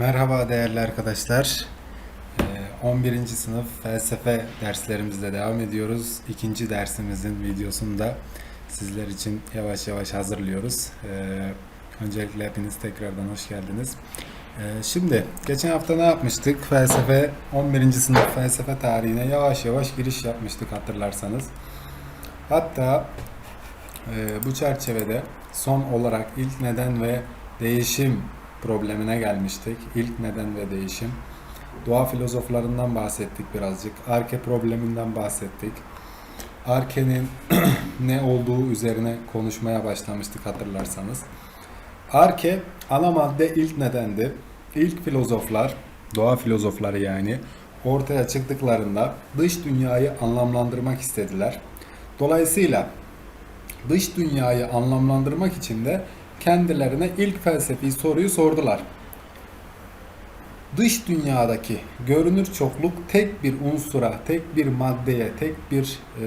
Merhaba değerli arkadaşlar. Ee, 11. sınıf felsefe derslerimizle devam ediyoruz. İkinci dersimizin videosunu da sizler için yavaş yavaş hazırlıyoruz. Ee, Öncelikle hepiniz tekrardan hoş geldiniz. Ee, Şimdi geçen hafta ne yapmıştık? Felsefe 11. sınıf felsefe tarihine yavaş yavaş giriş yapmıştık hatırlarsanız. Hatta ee, bu çerçevede son olarak ilk neden ve değişim problemine gelmiştik. İlk neden ve değişim. Doğa filozoflarından bahsettik birazcık. Arke probleminden bahsettik. Arke'nin ne olduğu üzerine konuşmaya başlamıştık hatırlarsanız. Arke ana madde ilk nedendi. İlk filozoflar, doğa filozofları yani ortaya çıktıklarında dış dünyayı anlamlandırmak istediler. Dolayısıyla dış dünyayı anlamlandırmak için de kendilerine ilk felsefi soruyu sordular. Dış dünyadaki görünür çokluk tek bir unsura, tek bir maddeye, tek bir e,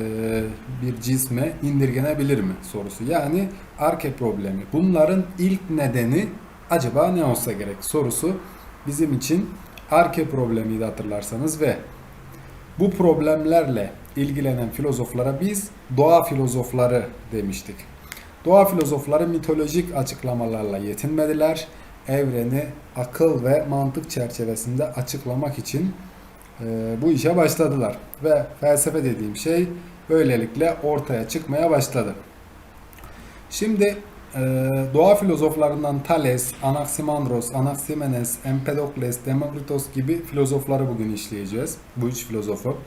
bir cisme indirgenebilir mi sorusu. Yani arke problemi. Bunların ilk nedeni acaba ne olsa gerek sorusu bizim için arke problemiydi hatırlarsanız ve bu problemlerle ilgilenen filozoflara biz doğa filozofları demiştik. Doğa filozofları mitolojik açıklamalarla yetinmediler. Evreni akıl ve mantık çerçevesinde açıklamak için e, bu işe başladılar. Ve felsefe dediğim şey böylelikle ortaya çıkmaya başladı. Şimdi e, doğa filozoflarından Thales, Anaximandros, Anaximenes, Empedokles, Demokritos gibi filozofları bugün işleyeceğiz. Bu üç filozofu.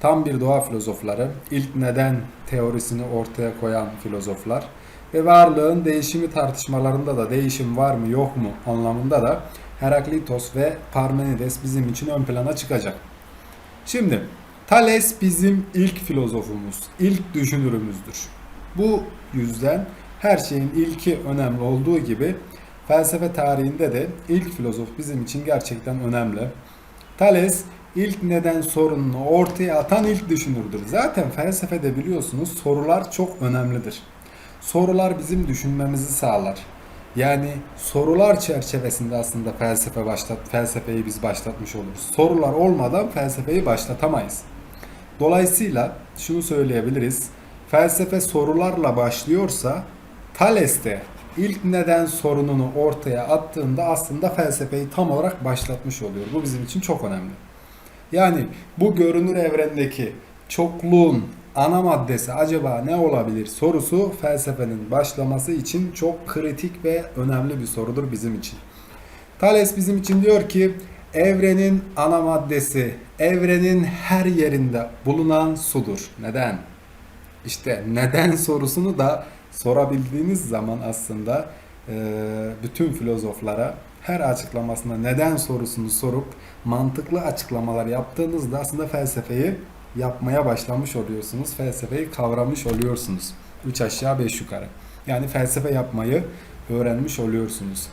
Tam bir doğa filozofları, ilk neden teorisini ortaya koyan filozoflar ve varlığın değişimi tartışmalarında da değişim var mı yok mu anlamında da Heraklitos ve Parmenides bizim için ön plana çıkacak. Şimdi Thales bizim ilk filozofumuz, ilk düşünürümüzdür. Bu yüzden her şeyin ilki önemli olduğu gibi felsefe tarihinde de ilk filozof bizim için gerçekten önemli. Thales ilk neden sorununu ortaya atan ilk düşünürdür. Zaten felsefede biliyorsunuz sorular çok önemlidir. Sorular bizim düşünmemizi sağlar. Yani sorular çerçevesinde aslında felsefe başlat felsefeyi biz başlatmış oluruz. Sorular olmadan felsefeyi başlatamayız. Dolayısıyla şunu söyleyebiliriz. Felsefe sorularla başlıyorsa Thales de ilk neden sorununu ortaya attığında aslında felsefeyi tam olarak başlatmış oluyor. Bu bizim için çok önemli. Yani bu görünür evrendeki çokluğun ana maddesi acaba ne olabilir sorusu felsefenin başlaması için çok kritik ve önemli bir sorudur bizim için. Thales bizim için diyor ki evrenin ana maddesi evrenin her yerinde bulunan sudur. Neden? İşte neden sorusunu da sorabildiğiniz zaman aslında e, bütün filozoflara her açıklamasında neden sorusunu sorup mantıklı açıklamalar yaptığınızda aslında felsefeyi yapmaya başlamış oluyorsunuz. Felsefeyi kavramış oluyorsunuz. 3 aşağı 5 yukarı. Yani felsefe yapmayı öğrenmiş oluyorsunuz.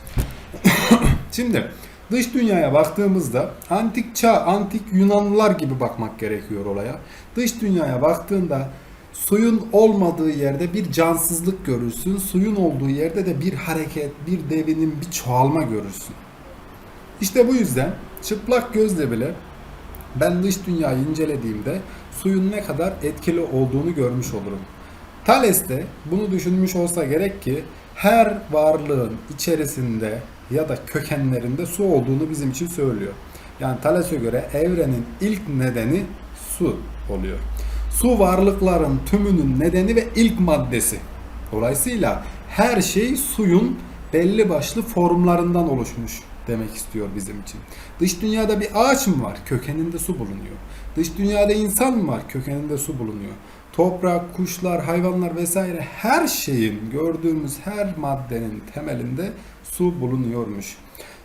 Şimdi dış dünyaya baktığımızda antik çağ, antik Yunanlılar gibi bakmak gerekiyor olaya. Dış dünyaya baktığında suyun olmadığı yerde bir cansızlık görürsün. Suyun olduğu yerde de bir hareket, bir devinim, bir çoğalma görürsün. İşte bu yüzden çıplak gözle bile ben dış dünyayı incelediğimde suyun ne kadar etkili olduğunu görmüş olurum. Thales de bunu düşünmüş olsa gerek ki her varlığın içerisinde ya da kökenlerinde su olduğunu bizim için söylüyor. Yani Thales'e göre evrenin ilk nedeni su oluyor. Su varlıkların tümünün nedeni ve ilk maddesi. Dolayısıyla her şey suyun belli başlı formlarından oluşmuş demek istiyor bizim için. Dış dünyada bir ağaç mı var? Kökeninde su bulunuyor. Dış dünyada insan mı var? Kökeninde su bulunuyor. Toprak, kuşlar, hayvanlar vesaire her şeyin gördüğümüz her maddenin temelinde su bulunuyormuş.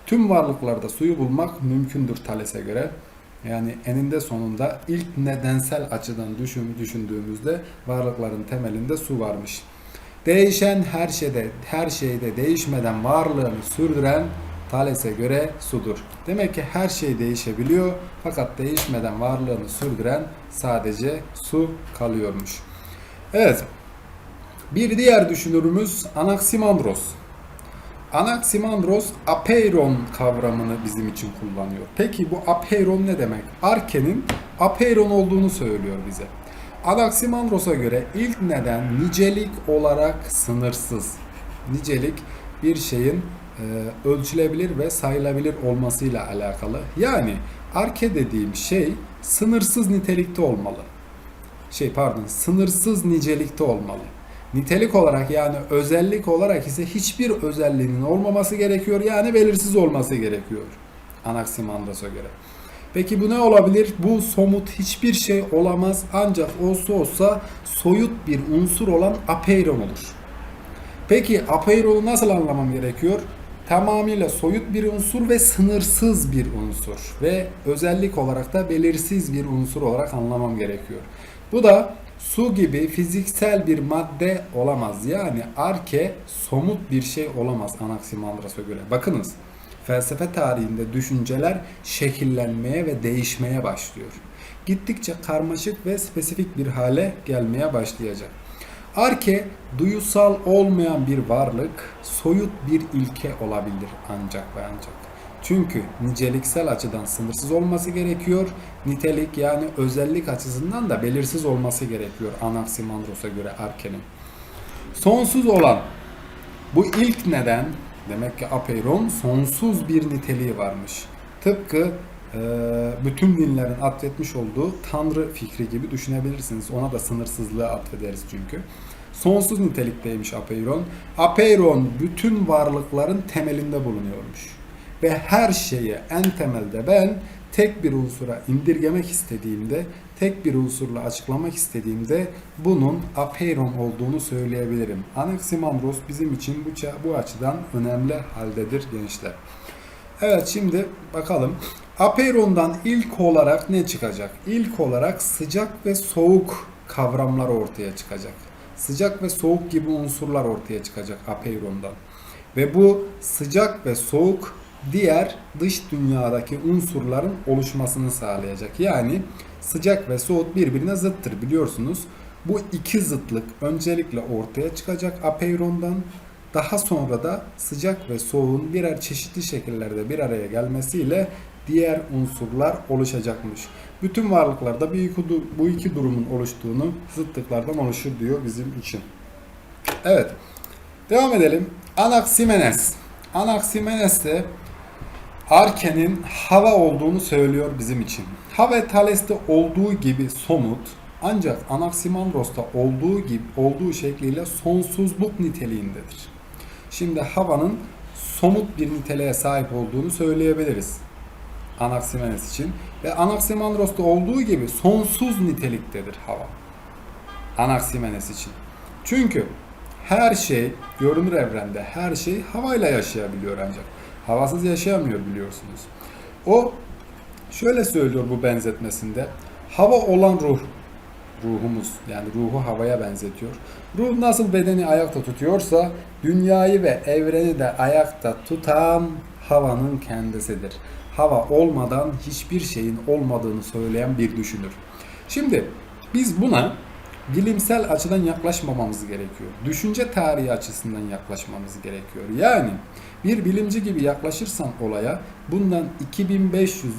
Tüm varlıklarda suyu bulmak mümkündür Thales'e göre. Yani eninde sonunda ilk nedensel açıdan düşün, düşündüğümüzde varlıkların temelinde su varmış. Değişen her şeyde, her şeyde değişmeden varlığını sürdüren Thales'e göre sudur. Demek ki her şey değişebiliyor fakat değişmeden varlığını sürdüren sadece su kalıyormuş. Evet. Bir diğer düşünürümüz Anaximandros. Anaximandros apeiron kavramını bizim için kullanıyor. Peki bu apeiron ne demek? Arke'nin apeiron olduğunu söylüyor bize. Anaximandros'a göre ilk neden nicelik olarak sınırsız. Nicelik bir şeyin e, ölçülebilir ve sayılabilir olmasıyla alakalı. Yani arke dediğim şey sınırsız nitelikte olmalı. Şey pardon, sınırsız nicelikte olmalı. Nitelik olarak yani özellik olarak ise hiçbir özelliğinin olmaması gerekiyor. Yani belirsiz olması gerekiyor. Anaximandros'a göre. Peki bu ne olabilir? Bu somut hiçbir şey olamaz ancak olsa olsa soyut bir unsur olan apeiron olur. Peki apeironu nasıl anlamam gerekiyor? Tamamıyla soyut bir unsur ve sınırsız bir unsur ve özellik olarak da belirsiz bir unsur olarak anlamam gerekiyor. Bu da su gibi fiziksel bir madde olamaz. Yani arke somut bir şey olamaz Anaximandros'a göre. Bakınız felsefe tarihinde düşünceler şekillenmeye ve değişmeye başlıyor. Gittikçe karmaşık ve spesifik bir hale gelmeye başlayacak. Arke duyusal olmayan bir varlık, soyut bir ilke olabilir ancak ve ancak. Çünkü niceliksel açıdan sınırsız olması gerekiyor. Nitelik yani özellik açısından da belirsiz olması gerekiyor Anaximandros'a göre Arke'nin. Sonsuz olan bu ilk neden demek ki apeiron sonsuz bir niteliği varmış. Tıpkı bütün dinlerin atfetmiş olduğu tanrı fikri gibi düşünebilirsiniz. Ona da sınırsızlığı atfederiz çünkü. Sonsuz nitelikteymiş apeiron. Apeiron bütün varlıkların temelinde bulunuyormuş. Ve her şeyi en temelde ben tek bir unsura indirgemek istediğimde, tek bir unsurla açıklamak istediğimde bunun apeiron olduğunu söyleyebilirim. Anaximandros bizim için bu, bu açıdan önemli haldedir gençler. Evet şimdi bakalım. Apeiron'dan ilk olarak ne çıkacak? İlk olarak sıcak ve soğuk kavramlar ortaya çıkacak. Sıcak ve soğuk gibi unsurlar ortaya çıkacak Apeiron'dan. Ve bu sıcak ve soğuk diğer dış dünyadaki unsurların oluşmasını sağlayacak. Yani sıcak ve soğuk birbirine zıttır biliyorsunuz. Bu iki zıtlık öncelikle ortaya çıkacak Apeiron'dan. Daha sonra da sıcak ve soğuğun birer çeşitli şekillerde bir araya gelmesiyle diğer unsurlar oluşacakmış. Bütün varlıklarda bu iki durumun oluştuğunu zıtlıklardan oluşur diyor bizim için. Evet. Devam edelim. Anaximenes. Anaximenes de Arke'nin hava olduğunu söylüyor bizim için. Hava ve Thales'te olduğu gibi somut ancak Anaximandros'ta olduğu gibi olduğu şekliyle sonsuzluk niteliğindedir. Şimdi havanın somut bir niteliğe sahip olduğunu söyleyebiliriz. Anaximenes için ve Anaximandros'ta olduğu gibi sonsuz niteliktedir hava. Anaximenes için. Çünkü her şey görünür evrende her şey havayla yaşayabiliyor ancak. Havasız yaşayamıyor biliyorsunuz. O şöyle söylüyor bu benzetmesinde. Hava olan ruh, ruhumuz yani ruhu havaya benzetiyor. Ruh nasıl bedeni ayakta tutuyorsa dünyayı ve evreni de ayakta tutan havanın kendisidir. Hava olmadan hiçbir şeyin olmadığını söyleyen bir düşünür. Şimdi biz buna bilimsel açıdan yaklaşmamamız gerekiyor. Düşünce tarihi açısından yaklaşmamız gerekiyor. Yani bir bilimci gibi yaklaşırsan olaya bundan 2500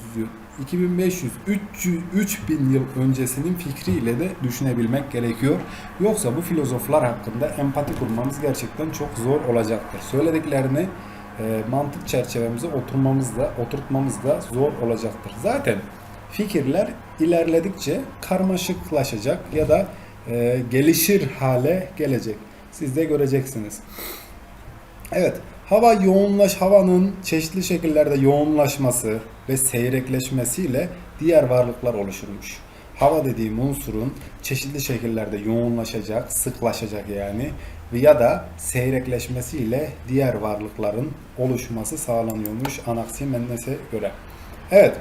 2500 300 3000 yıl öncesinin fikriyle de düşünebilmek gerekiyor. Yoksa bu filozoflar hakkında empati kurmamız gerçekten çok zor olacaktır. Söylediklerini mantık çerçevemize oturmamız da oturtmamız da zor olacaktır. Zaten fikirler ilerledikçe karmaşıklaşacak ya da e, gelişir hale gelecek. Siz de göreceksiniz. Evet, hava yoğunlaş havanın çeşitli şekillerde yoğunlaşması ve seyrekleşmesiyle diğer varlıklar oluşurmuş. Hava dediğim unsurun çeşitli şekillerde yoğunlaşacak, sıklaşacak yani ya da seyrekleşmesiyle diğer varlıkların oluşması sağlanıyormuş Anaximandes'e göre. Evet,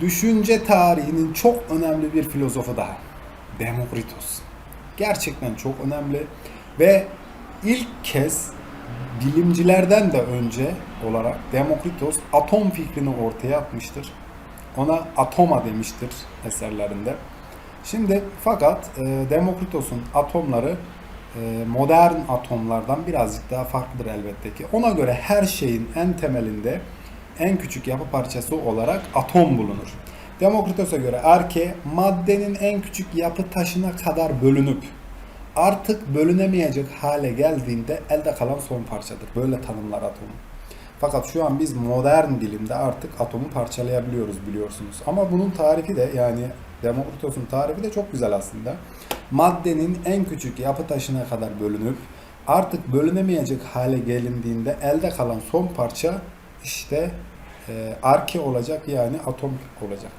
düşünce tarihinin çok önemli bir filozofu daha. Demokritos. Gerçekten çok önemli ve ilk kez bilimcilerden de önce olarak Demokritos atom fikrini ortaya atmıştır. Ona atoma demiştir eserlerinde. Şimdi fakat e, Demokritos'un atomları modern atomlardan birazcık daha farklıdır elbette ki. Ona göre her şeyin en temelinde en küçük yapı parçası olarak atom bulunur. Demokritos'a göre arke maddenin en küçük yapı taşına kadar bölünüp artık bölünemeyecek hale geldiğinde elde kalan son parçadır. Böyle tanımlar atomu. Fakat şu an biz modern dilimde artık atomu parçalayabiliyoruz biliyorsunuz. Ama bunun tarifi de yani Demokritos'un tarifi de çok güzel aslında. Maddenin en küçük yapı taşına kadar bölünüp artık bölünemeyecek hale gelindiğinde elde kalan son parça işte e, arke olacak yani atom olacak.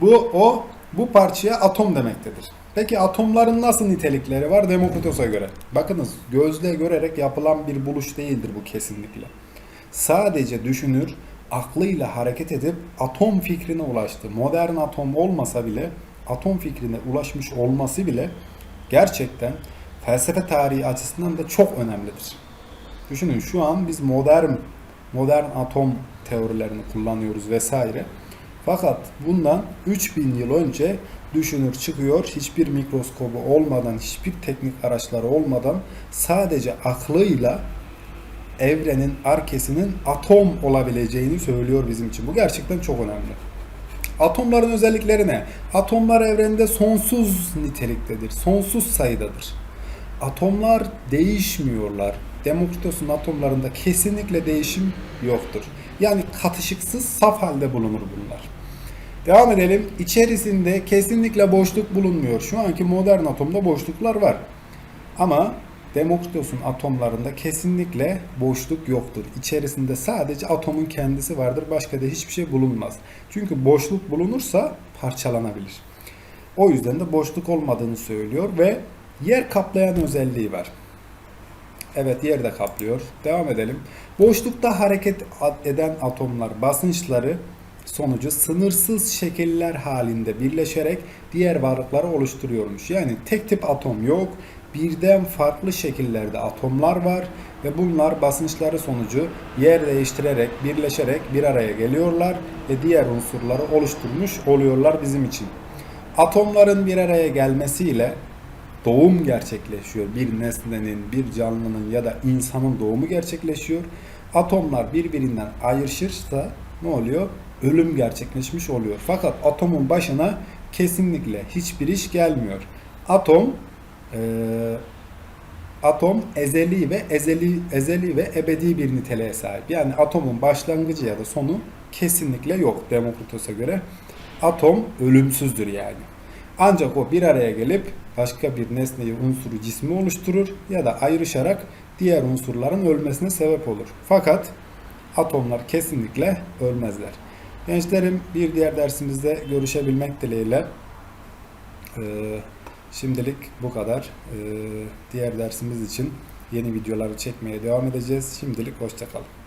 Bu o bu parçaya atom demektedir. Peki atomların nasıl nitelikleri var Demokritos'a göre? Bakınız gözle görerek yapılan bir buluş değildir bu kesinlikle. Sadece düşünür, aklıyla hareket edip atom fikrine ulaştı. Modern atom olmasa bile atom fikrine ulaşmış olması bile gerçekten felsefe tarihi açısından da çok önemlidir. Düşünün şu an biz modern modern atom teorilerini kullanıyoruz vesaire. Fakat bundan 3000 yıl önce düşünür çıkıyor hiçbir mikroskobu olmadan, hiçbir teknik araçları olmadan sadece aklıyla evrenin arkesinin atom olabileceğini söylüyor bizim için. Bu gerçekten çok önemli. Atomların özellikleri ne? Atomlar evrende sonsuz niteliktedir, sonsuz sayıdadır. Atomlar değişmiyorlar. Demokritos'un atomlarında kesinlikle değişim yoktur. Yani katışıksız saf halde bulunur bunlar. Devam edelim. İçerisinde kesinlikle boşluk bulunmuyor. Şu anki modern atomda boşluklar var. Ama Demokritos'un atomlarında kesinlikle boşluk yoktur. İçerisinde sadece atomun kendisi vardır. Başka da hiçbir şey bulunmaz. Çünkü boşluk bulunursa parçalanabilir. O yüzden de boşluk olmadığını söylüyor ve yer kaplayan özelliği var. Evet yer de kaplıyor. Devam edelim. Boşlukta hareket eden atomlar basınçları sonucu sınırsız şekiller halinde birleşerek diğer varlıkları oluşturuyormuş. Yani tek tip atom yok. Birden farklı şekillerde atomlar var ve bunlar basınçları sonucu yer değiştirerek, birleşerek bir araya geliyorlar ve diğer unsurları oluşturmuş oluyorlar bizim için. Atomların bir araya gelmesiyle doğum gerçekleşiyor. Bir nesnenin, bir canlının ya da insanın doğumu gerçekleşiyor. Atomlar birbirinden ayrışırsa ne oluyor? Ölüm gerçekleşmiş oluyor. Fakat atomun başına kesinlikle hiçbir iş gelmiyor. Atom e, atom ezeli ve ezeli ezeli ve ebedi bir niteliğe sahip. Yani atomun başlangıcı ya da sonu kesinlikle yok Demokritos'a göre. Atom ölümsüzdür yani. Ancak o bir araya gelip başka bir nesneyi, unsuru, cismi oluşturur ya da ayrışarak diğer unsurların ölmesine sebep olur. Fakat atomlar kesinlikle ölmezler. Gençlerim bir diğer dersimizde görüşebilmek dileğiyle ee, şimdilik bu kadar. Ee, diğer dersimiz için yeni videoları çekmeye devam edeceğiz. Şimdilik hoşçakalın.